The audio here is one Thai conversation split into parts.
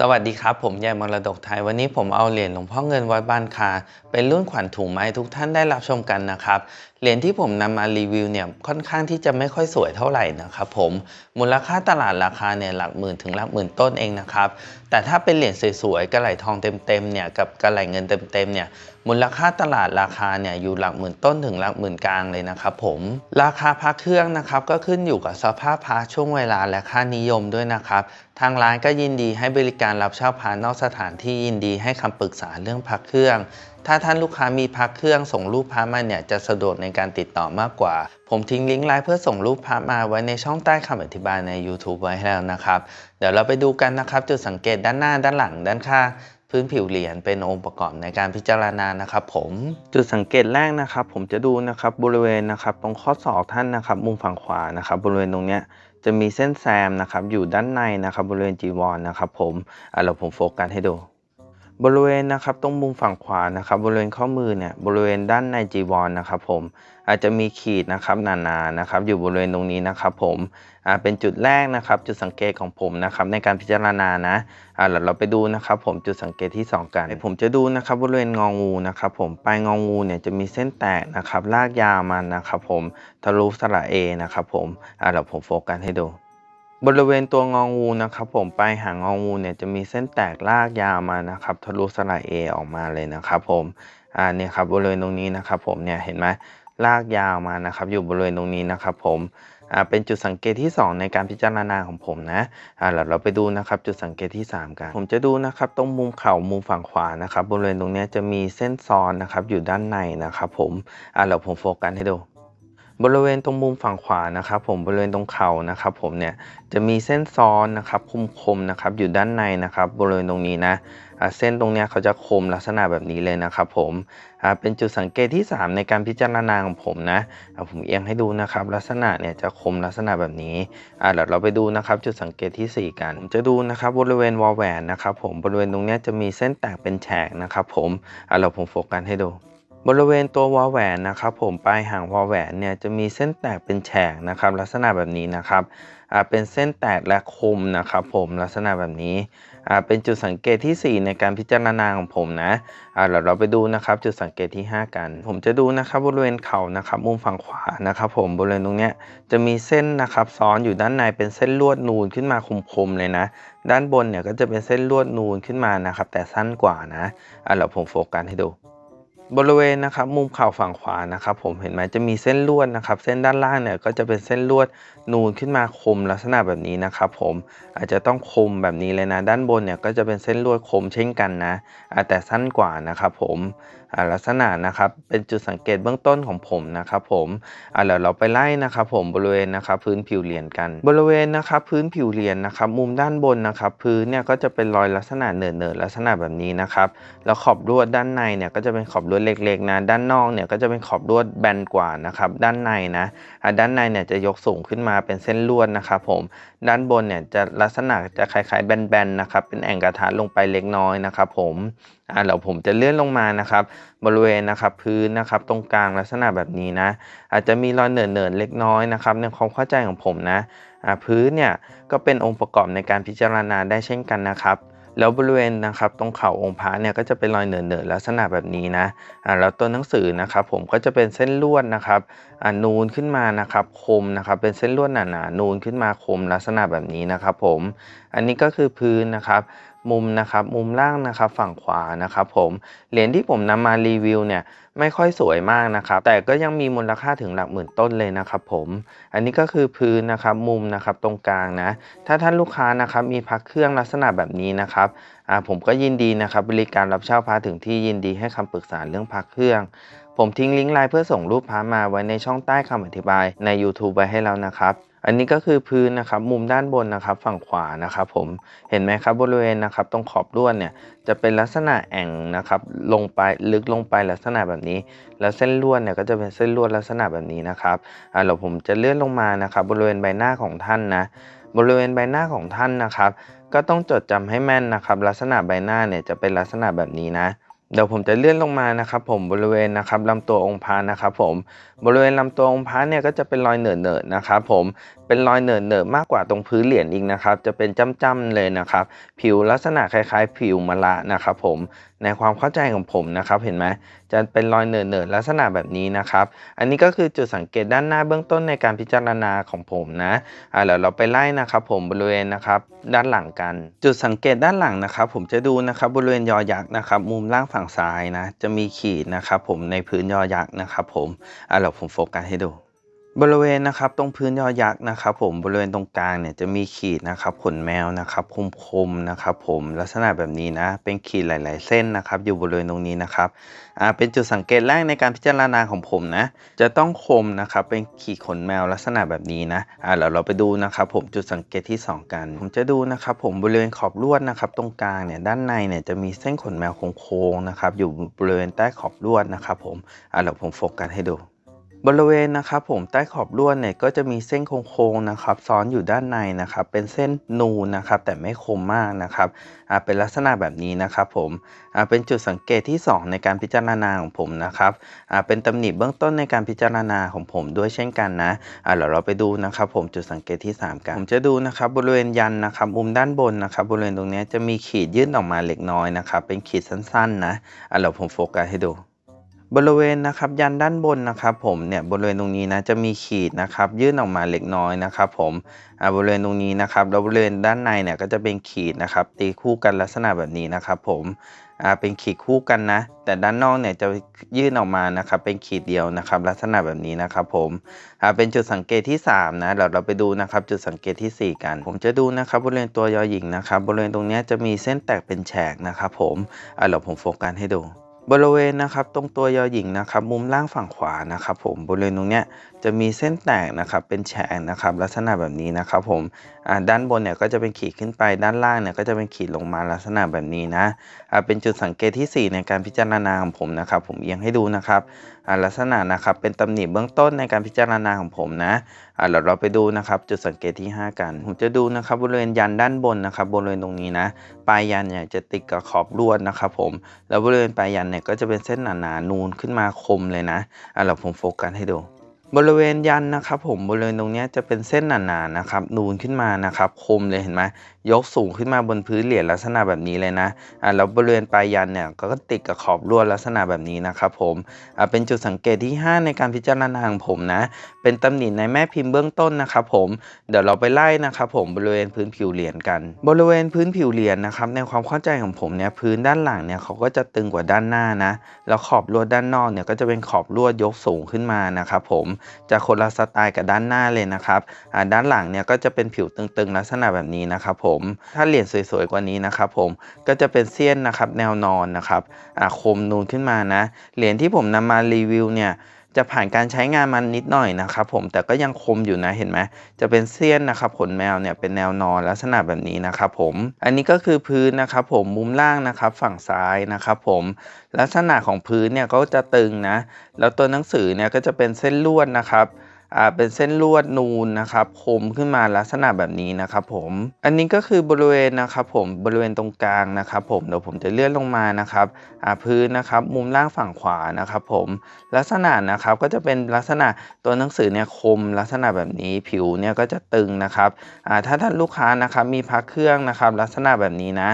สวัสดีครับ ผมยายมรดกไทย วันนี้ผมเอาเหรียญหลวงพ่อเงินวัดบ้านคา เป็นรุ่นขวัญถุงมาให้ทุกท่านได้รับชมกันนะครับ เหรียญที่ผมนำมารีวิวเนี่ยค่อนข้างที่จะไม่ค่อยสวยเท่าไหร่นะครับผมมูลค่าตลาดราคาเนี่ยหลักหมื่นถึงหลักหมื่นต้นเองนะครับแต่ถ้าเป็นเหรียญสวยๆกระไหลทองเต็มๆเนี่ยกับกระไหลเงินเต็มๆเนี่ยมูลค่าตลาดราคาเนี่ยอยู่หลักหมื่นต้นถึงหลักหมื่นกลางเลยนะครับผมราคาพระเครื่องนะครับก็ขึ้นอยู่กับสภาพพระช่วงเวลาและค่านิยมด้วยนะครับทางร้านก็ยินดีให้บริการรับเช่าพระนอกสถานที่ยินดีให้คำปรึกษาเรื่องพระเครื่อง ถ้าท่านลูกค้ามีพระเครื่องส่งรูปพระมาเนี่ยจะสะดวกในการติดต่อมากกว่า ผมทิ้งลิงก์ไลน์เพื่อส่งรูปพระมาไว้ในช่องใต้คำอธิบายใน YouTube ไว้ให้แล้วนะครับ เดี๋ยวเราไปดูกันนะครับ จุดสังเกตด้านหน้าด้านหลังด้านข้างพื้นผิวเหรียญเป็นองค์ประกอบในการพิจารณานะครับผมจุดสังเกตแรกนะครับ ผมจะดูนะครับบริเวณนะครับตรงข้อศอกท่านนะครับ มุมฝั่งขวานะครับ บริเวณตรงเนี้ยจะมีเส้นแซมนะครับอยู่ด้านในนะครับ บริเวณจีวรนะครับ ผมอะเราผมโฟกัสให้ดู บริเวณนะครับตรงมุมฝั่งขวานะครับ บริเวณข้อมือเนี่ยบริเวณด้านในจีวรนะครับ ผมอาจจะมีขีดนะครับหนาๆนะครับ อยู่บริเวณตรงนี้นะครับ ผมอ่าเป็นจุดแรกนะครับ จุดสังเกตของผมนะครับในการพิจารณานะอ่าเราเราไปดูนะครับ ผมจุดสังเกตที่สองกันผมจะดูนะครับบริเวณงองูนะครับ ผมปลายงองูเนี่ยจะมีเส้นแตกนะครับลากยาวมันนะครับ ผมทะลุสระเอนะครับ ผมอ่าเราผมโฟกัสให้ดู บริเวณตัวงองูนะครับผมปลายหางงองูเนี่ยจะมีเส้นแตกลากยาวมานะครับทะลุสระเอออกมาเลยนะครับผมอ่าเนี่ยครับบริเวณตรงนี้นะครับผมเนี่ยเห็นไหมลากยาวมานะครับอยู่บริเวณตรงนี้นะครับผมอ่าเป็นจุดสังเกตที่ 2 ในการพิจารณาของผมนะอ่าเราเราไปดูนะครับจุดสังเกตที่ 3 กัน ผมจะดูนะครับตรงมุมเข่ามุมฝั่งขวานะครับบริเวณตรงนี้จะมีเส้นซ้อนนะครับอยู่ด้านในนะครับผมอ่าเราผมโฟกัสให้ดู บริเวณตรงมุมฝั่งขวานะครับ ผมบริเวณตรงเข่านะครับ ผมเนี่ยจะมีเส้นซ้อนนะครับคมๆนะครับ อยู่ด้านในนะครับ บริเวณตรงนี้นะเส้นตรงเนี้ยเขาจะคมลักษณะแบบนี้เลยนะครับ ผมเป็นจุดสังเกตที่ 3 ในการพิจารณาของผมนะผมเอียงให้ดูนะครับ ลักษณะเนี่ยจะคมลักษณะแบบนี้เดี๋ยวเราไปดูนะครับ จุดสังเกตทีสี่4 กันจะดูนะครับบริเวณวอลแหวนนะครับ ผมบริเวณตรงเนี้ยจะมีเส้นแตกเป็นแฉกนะครับ ผมอ่าเราผมโฟกัสให้ดู บริเวณตัววอลแหวนนะครับผมปลายหางวอลแหวนเนี่ยจะมีเส้นแตกเป็นแฉกนะครับลักษณะแบบนี้นะครับอ่าเป็นเส้นแตกและคมนะครับผมลักษณะแบบนี้อ่าเป็นจุดสังเกตที่ 4 ในการพิจารณาของผมนะอ่าเราเราไปดูนะครับจุดสังเกตที่ 5 กัน ผมจะดูนะครับบริเวณเข่านะครับมุมฝั่งขวานะครับผมบริเวณตรงเนี้ยจะมีเส้นนะครับซ้อนอยู่ด้านในเป็นเส้นลวดนูนขึ้นมาคมๆเลยนะ ด้านบนเนี่ยก็จะเป็นเส้นลวดนูนขึ้นมานะครับแต่สั้นกว่านะอ่าเราผมโฟกัสให้ดู บริเวณนะครับมุมเข่าฝั่งขวานะครับผมเห็นไหมจะมีเส้นลวดนะครับ เส้นด้านล่างเนี่ยก็จะเป็นเส้นลวดนูนขึ้นมาคมลักษณะแบบนี้นะครับผมอาจจะต้องคมแบบนี้เลยนะ ด้านบนเนี่ยก็จะเป็นเส้นลวดคมเช่นกันนะแต่สั้นกว่านะครับผม ลักษณะนะครับเป็นจุดสังเกตเบื้องต้นของผมนะครับผมอ่าเดี๋ยวเราไปไล่นะครับผมบริเวณนะครับพื้นผิวเหรียญกัน บริเวณนะครับพื้นผิวเหรียญนะครับมุมด้านบนนะครับพื้นเนี่ยก็จะเป็นรอยลักษณะเนิร์ๆลักษณะแบบนี้นะครับแล้วขอบลวดด้านในเนี่ยก็จะเป็นขอบลวดเล็กๆนะด้านนอกเนี่ยก็จะเป็นขอบลวดแบนกว่านะครับด้านในนะอ่าด้านในเนี่ยจะยกสูงขึ้นมาเป็นเส้นลวดนะครับผมด้านบนเนี่ยจะลักษณะจะคล้ายๆแบนๆนะครับเป็นแอ่งกระทะลงไปเล็กน้อยนะครับผมอ่าเดี๋ยวผมจะเลื่อนลงมานะครับ บริเวณนะครับพื้นนะครับ ตรงกลางลักษณะแบบนี้นะ อาจจะมีรอยเหนินๆเล็กน้อยนะครับในความเข้าใจของผมนะอ่าพื้นเนี่ยก็เป็นองค์ประกอบในการพิจารณาได้เช่นกันนะครับแล้วบริเวณนะครับตรงเข่าองค์พระเนี่ยก็จะเป็นรอยเหนินๆลักษณะแบบนี้นะอ่าแล้วตัวหนังสือนะครับผมก็จะเป็นเส้นลวดนะครับอ่านูนขึ้นมานะครับคมนะครับเป็นเส้นลวดหนาๆนูนขึ้นมาคมลักษณะแบบนี้นะครับผมอันนี้ก็คือพื้นนะครับ มุมนะครับมุมล่างนะครับฝั่งขวานะครับผมเหรียญที่ผมนำมารีวิวเนี่ยไม่ค่อยสวยมากนะครับ แต่ก็ยังมีมูลค่าถึงหลักหมื่นต้นเลยนะครับผมอันนี้ก็คือพื้นนะครับมุมนะครับตรงกลางนะ ถ้าท่านลูกค้านะครับมีพักเครื่องลักษณะแบบนี้นะครับอ่าผมก็ยินดีนะครับบริการรับเช่าพระถึงที่ยินดีให้คำปรึกษาเรื่องพักเครื่อง ผมทิ้งลิงก์ไลน์เพื่อส่งรูปพระมาไว้ในช่องใต้คำอธิบายใน YouTube ไว้ให้แล้วนะครับ อันนี้ก็คือพื้นนะครับมุมด้านบนนะครับฝั่งขวานะครับผมเห็นไหมครับบริเวณนะครับตรงขอบลวดเนี่ยจะเป็นลักษณะแอ่งนะครับลงไปลึกลงไปลักษณะแบบนี้ แล้วเส้นลวดเนี่ยก็จะเป็นเส้นลวดลักษณะแบบนี้นะครับอ่าเดี๋ยวผมจะเลื่อนลงมานะครับบริเวณใบหน้าของท่านนะบริเวณใบหน้าของท่านนะครับ ก็ต้องจดจำให้แม่นนะครับ ลักษณะใบหน้าเนี่ยจะเป็นลักษณะแบบนี้นะ เดี๋ยวผมจะเลื่อนลงมานะครับ ผมบริเวณนะครับลำตัวองค์พระนะครับ ผมบริเวณลำตัวองค์พระเนี่ยก็จะเป็นรอยเหนิร์ดๆนะครับ ผมเป็นรอยเหนิร์ดๆมากกว่าตรงพื้นเหรียญอีกนะครับ จะเป็นจ้ำๆเลยนะครับ ผิวลักษณะคล้าย ๆ ผิวมะระนะครับ ผมในความเข้าใจของผมนะครับเห็นไหม จะเป็นรอยเหนื่อๆลักษณะแบบนี้นะครับ อันนี้ก็คือจุดสังเกตด้านหน้าเบื้องต้นในการพิจารณาของผมนะอ่าเดี๋ยวเราไปไล่นะครับ ผมบริเวณนะครับด้านหลังกัน จุดสังเกตด้านหลังนะครับ ผมจะดูนะครับบริเวณยอยักษ์นะครับ มุมล่างฝั่งซ้ายนะจะมีขีดนะครับ ผมในพื้นยอยักษ์นะครับ ผมอ่าเดี๋ยวผมโฟกัสให้ดู บริเวณนะครับตรงพื้นยอยักษ์นะครับผมบริเวณตรงกลางเนี่ยจะมีขีดนะครับขนแมวนะครับคมๆนะครับผมลักษณะแบบนี้นะเป็นขีดหลาย ๆ เส้นนะครับอยู่บริเวณตรงนี้นะครับอ่าเป็นจุดสังเกตแรกในการพิจารณาของผมนะจะต้องคมนะครับเป็นขีดขนแมวลักษณะแบบนี้นะอ่าเดี๋ยวเราไปดูนะครับผมจุดสังเกตที่ 2 กัน ผมจะดูนะครับผมบริเวณขอบลวดนะครับตรงกลางเนี่ยด้านในเนี่ยจะมีเส้นขนแมวโค้งๆนะครับอยู่บริเวณใต้ขอบลวดนะครับผมอ่าเดี๋ยวผมโฟกัสให้ดู บริเวณนะครับผมใต้ขอบลวดเนี่ยก็จะมีเส้นโค้งๆนะครับซ้อนอยู่ด้านในนะครับเป็นเส้นนูนนะครับแต่ไม่คมมากนะครับอ่าเป็นลักษณะแบบนี้นะครับผมอ่าเป็นจุดสังเกตที่ 2 ในการพิจารณาของผมนะครับอ่าเป็นตำหนิเบื้องต้นในการพิจารณาของผมด้วยเช่นกันนะอ่าเดี๋ยวเราไปดูนะครับผมจุดสังเกตที่ 3 กันผมจะดูนะครับบริเวณยันนะครับมุมด้านบนนะครับบริเวณตรงนี้จะมีขีดยื่นออกมาเล็กน้อยนะครับเป็นขีดสั้นๆนะอ่าเดี๋ยวผมโฟกัสให้ดู บริเวณนะครับยันด้านบนนะครับผมเนี่ยบริเวณตรงนี้นะจะมีขีดนะครับยื่นออกมาเล็กน้อยนะครับผมอ่าบริเวณตรงนี้นะครับแล้วบริเวณด้านในเนี่ยก็จะเป็นขีดนะครับตีคู่กันลักษณะแบบนี้นะครับผมอ่าเป็นขีดคู่กันนะ แต่ด้านนอกเนี่ยจะยื่นออกมานะครับเป็นขีดเดียวนะครับ ลักษณะแบบนี้นะครับผมอ่าเป็นจุดสังเกตที่3นะเราเราไปดูนะครับจุดสังเกตทีสี่ 4 กัน ผมจะดูนะครับบริเวณตัวยอหญิงนะครับบริเวณตรงนี้จะมีเส้นแตกเป็นแฉกนะครับผมอ่าเราผมโฟกัสให้ดู บริเวณนะครับตรงตัวยอหญิงนะครับมุมล่างฝั่งขวานะครับผมบริเวณตรงเนี้ย จะมีเส้นแตกนะครับเป็นแฉกนะครับลักษณะแบบนี้นะครับผมด้านบนเนี่ยก็จะเป็นขีดขึ้นไปด้านล่างเนี่ยก็จะเป็นขีดลงมาลักษณะแบบนี้นะเป็นจุดสังเกตทีสี่4 ในการพิจารณาของผมนะครับ ผมเอียงให้ดูนะครับลักษณะนะครับเป็นตำหนิเบื้องต้นในการพิจารณาของผมนะเราเราไปดูนะครับจุดสังเกตที่ 5 กัน ผมจะดูนะครับบริเวณยันด้านบนนะครับบริเวณตรงนี้นะปลายยันเนี่ยจะติดกับขอบลวดนะครับผมแล้วบริเวณปลายยันเนี่ยก็จะเป็นเส้นหนาๆนูนขึ้นมาคมเลยนะเราผมโฟกัสให้ดู บริเวณยันนะครับผมบริเวณตรงนี้จะเป็นเส้นหนาๆนะครับนูนขึ้นมานะครับคมเลยเห็นไหม ยกสูงขึ้นมาบนพื้นเหรียญลักษณะแบบนี้เลยนะอ่าแล้วบริเวณปลายยันเนี่ยก็ติดกับขอบลวดลักษณะแบบนี้นะครับผมอ่าเป็นจุดสังเกตที่ 5 ในการพิจารณาของผมนะ เป็นตำหนิในแม่พิมพ์เบื้องต้นนะครับผมเดี๋ยวเราไปไล่นะครับผมบริเวณพื้นผิวเหรียญกัน บริเวณพื้นผิวเหรียญนะครับในความเข้าใจของผมเนี่ยพื้นด้านหลังเนี่ยเขาก็จะตึงกว่าด้านหน้านะแล้วขอบลวดด้านนอกเนี่ยก็จะเป็นขอบลวดยกสูงขึ้นมานะครับผมจะคนละสไตล์กับด้านหน้าเลยนะครับอ่าด้านหลังเนี่ยก็จะเป็นผิวตึงๆ ลักษณะแบบนี้นะครับผมถ้าเหรียญสวยๆกว่านี้นะครับผมก็จะเป็นเสี้ยนนะครับแนวนอนนะครับอาคมนูนขึ้นมานะ เหรียญที่ผมนำมารีวิวเนี่ยจะผ่านการใช้งานมันนิดหน่อยนะครับผมแต่ก็ยังคมอยู่นะเห็นไหมจะเป็นเสี้ยนนะครับขนแมวเนี่ยเป็นแนวนอนลักษณะแบบนี้นะครับผมอันนี้ก็คือพื้นนะครับผมมุมล่างนะครับฝั่งซ้ายนะครับผมลักษณะของพื้นเนี่ยก็จะตึงนะแล้วตัวหนังสือเนี่ยก็จะเป็นเส้นลวดนะครับ เป็นเส้นลวดนูนนะครับคมขึ้นมาลักษณะแบบนี้นะครับผม อันนี้ก็คือบริเวณนะครับผมบริเวณตรงกลางนะครับผมเดี๋ยวผมจะเลื่อนลงมานะครับพื้นนะครับมุมล่างฝั่งขวานะครับผมลักษณะนะครับก็จะเป็นลักษณะตัวหนังสือเนี่ยคมลักษณะแบบนี้ผิวเนี่ยก็จะตึงนะครับถ้าท่านลูกค้านะครับมีพักเครื่องนะครับลักษณะแบบนี้นะ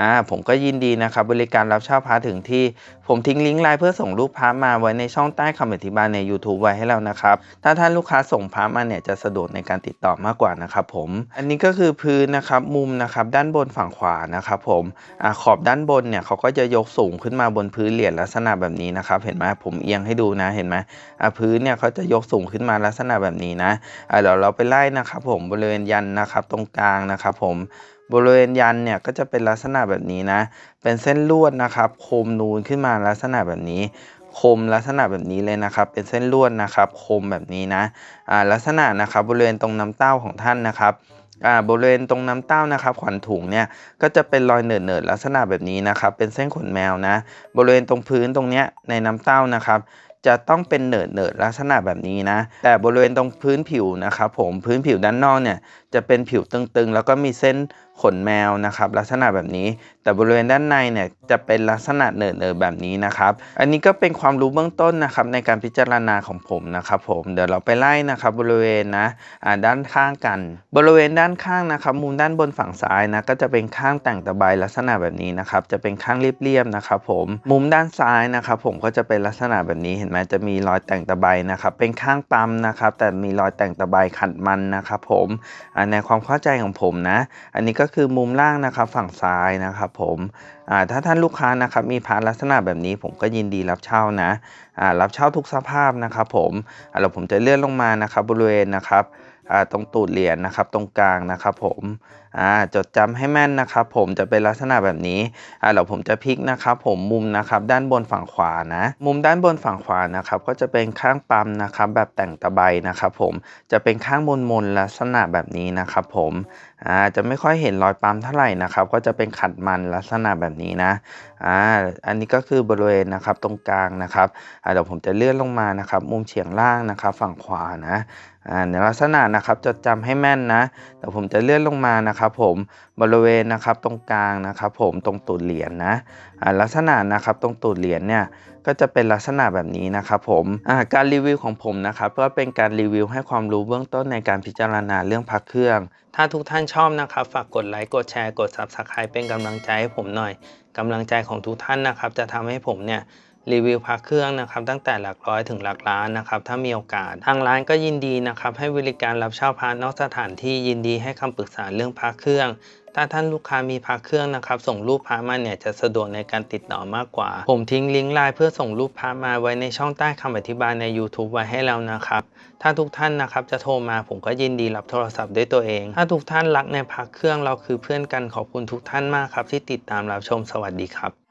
อ่าผมก็ยินดีนะครับบริการรับเช่าพระถึงที่ ผมทิ้งลิงก์ไลน์เพื่อส่งรูปพระมาไว้ในช่องใต้คำอธิบายใน YouTube ไว้ให้แล้วนะครับ ถ้าท่านลูกค้าส่งพระมาเนี่ยจะสะดวกในการติดต่อมากกว่านะครับผม อันนี้ก็คือพื้นนะครับมุมนะครับด้านบนฝั่งขวานะครับผมอ่าขอบด้านบนเนี่ยเขาก็จะยกสูงขึ้นมาบนพื้นเหรียญลักษณะแบบนี้นะครับเห็นไหมผมเอียงให้ดูนะเห็นไหมอ่าพื้นเนี่ยเขาจะยกสูงขึ้นมาลักษณะแบบนี้นะอ่าเดี๋ยวเราไปไล่นะครับผมบริเวณยันนะครับตรงกลางนะครับผม บริเวณยันเนี่ยก็จะเป็นลักษณะแบบนี้นะ เป็นเส้นลวดนะครับคมนูนขึ้นมาลักษณะแบบนี้ คมลักษณะแบบนี้เลยนะครับ เป็นเส้นลวดนะครับ คมแบบนี้นะอ่าลักษณะนะครับบริเวณตรงน้ำเต้าของท่านนะครับอ่าบริเวณตรงน้ำเต้านะครับขวัญถุงเนี่ยก็จะเป็นรอยเนิร์ดๆลักษณะแบบนี้นะครับ เป็นเส้นขนแมวนะ บริเวณตรงพื้นตรงเนี้ยในน้ำเต้านะครับจะต้องเป็นเนิร์ดเนิร์ดๆลักษณะแบบนี้นะ แต่บริเวณตรงพื้นผิวนะครับผมพื้นผิวด้านนอกเนี่ยจะเป็นผิวตึงๆ แล้วก็มีเส้น ขนแมวนะครับ ลักษณะแบบนี้ แต่บริเวณด้านในเนี่ยจะเป็นลักษณะเนิร์ๆแบบนี้นะครับ อันนี้ก็เป็นความรู้เบื้องต้นนะครับในการพิจารณาของผมนะครับ ผมเดี๋ยวเราไปไล่นะครับ บริเวณนะอ่าด้านข้างกัน บริเวณด้านข้างนะครับ มุมด้านบนฝั่งซ้ายนะก็จะเป็นข้างแต่งตะไบลักษณะแบบนี้นะครับ จะเป็นข้างเรียบๆนะครับ ผมมุมด้านซ้ายนะครับผมก็จะเป็นลักษณะแบบนี้เห็นไหมจะมีรอยแต่งตะไบนะครับ เป็นข้างปั๊มนะครับ แต่มีรอยแต่งตะไบขัดมันนะครับ ผมในความเข้าใจของผมนะ อันนี้ก็็คือมุมล่างนะครับฝั่งซ้ายนะครับผมถ้าท่านลูกค้านะครับมีพาร์ทลักษณะแบบนี้ผมก็ยินดีรับเช่านะารับเช่าทุกสภาพนะครับผมเราผมจะเลื่อนลงมานะครับบริเวณนะครับตรงตูดเหรียญนะครับตรงกลางนะครับผม อ่าจดจำให้แม่นนะครับผมจะเป็นลักษณะแบบนี้อ่าแล้วผมจะพลิกนะครับผมมุมนะครับด้านบนฝั่งขวานะ มุมด้านบนฝั่งขวานะครับก็จะเป็นข้างปั๊มนะครับแบบแต่งตะไบนะครับผมจะเป็นข้างบนมนลักษณะแบบนี้นะครับผมอ่าจะไม่ค่อยเห็นรอยปั๊มเท่าไหร่นะครับก็จะเป็นขัดมันลักษณะแบบนี้นะอ่าอันนี้ก็คือบริเวณนะครับตรงกลางนะครับอ่าเดี๋ยวผมจะเลื่อนลงมานะครับมุมเฉียงล่างนะครับฝั่งขวานะอ่าในลักษณะนะครับจดจำให้แม่นนะเดี๋ยวผมจะเลื่อนลงมานะครับผมบริเวณนะครับตรงกลางนะครับผมตรงตูดเหรียญนะลักษณะนะครับตรงตูดเหรียญเนี่ยก็จะเป็นลักษณะแบบนี้นะครับผมการรีวิวของผมนะครับก็เป็นการรีวิวให้ความรู้เบื้องต้นในการพิจารณาเรื่องพักเครื่อง ถ้าทุกท่านชอบนะครับ ฝากกดไลค์กดแชร์กด Subscribe เป็นกำลังใจให้ผมหน่อยกำลังใจของทุกท่านนะครับ จะทำให้ผมเนี่ย รีวิวพักเครื่องนะครับตั้งแต่หลักร้อยถึงหลักล้านนะครับถ้ามีโอกาส ทางร้านก็ยินดีนะครับให้บริการรับเช่าพาร์ทนอกสถานที่ยินดีให้คำปรึกษาเรื่องพักเครื่อง ถ้าท่านลูกค้ามีพักเครื่องนะครับส่งรูปพามาเนี่ยจะสะดวกในการติดต่อมากกว่า ผมทิ้งลิงก์ไลน์เพื่อส่งรูปพามาไว้ในช่องใต้คำอธิบายใน YouTube ไว้ให้แล้วนะครับถ้าทุกท่านนะครับจะโทรมาผมก็ยินดีรับโทรศัพท์ด้วยตัวเอง ถ้าทุกท่านรักในพักเครื่องเราคือเพื่อนกันขอบคุณทุกท่านมากครับที่ติดตามรับชมสวัสดีครับ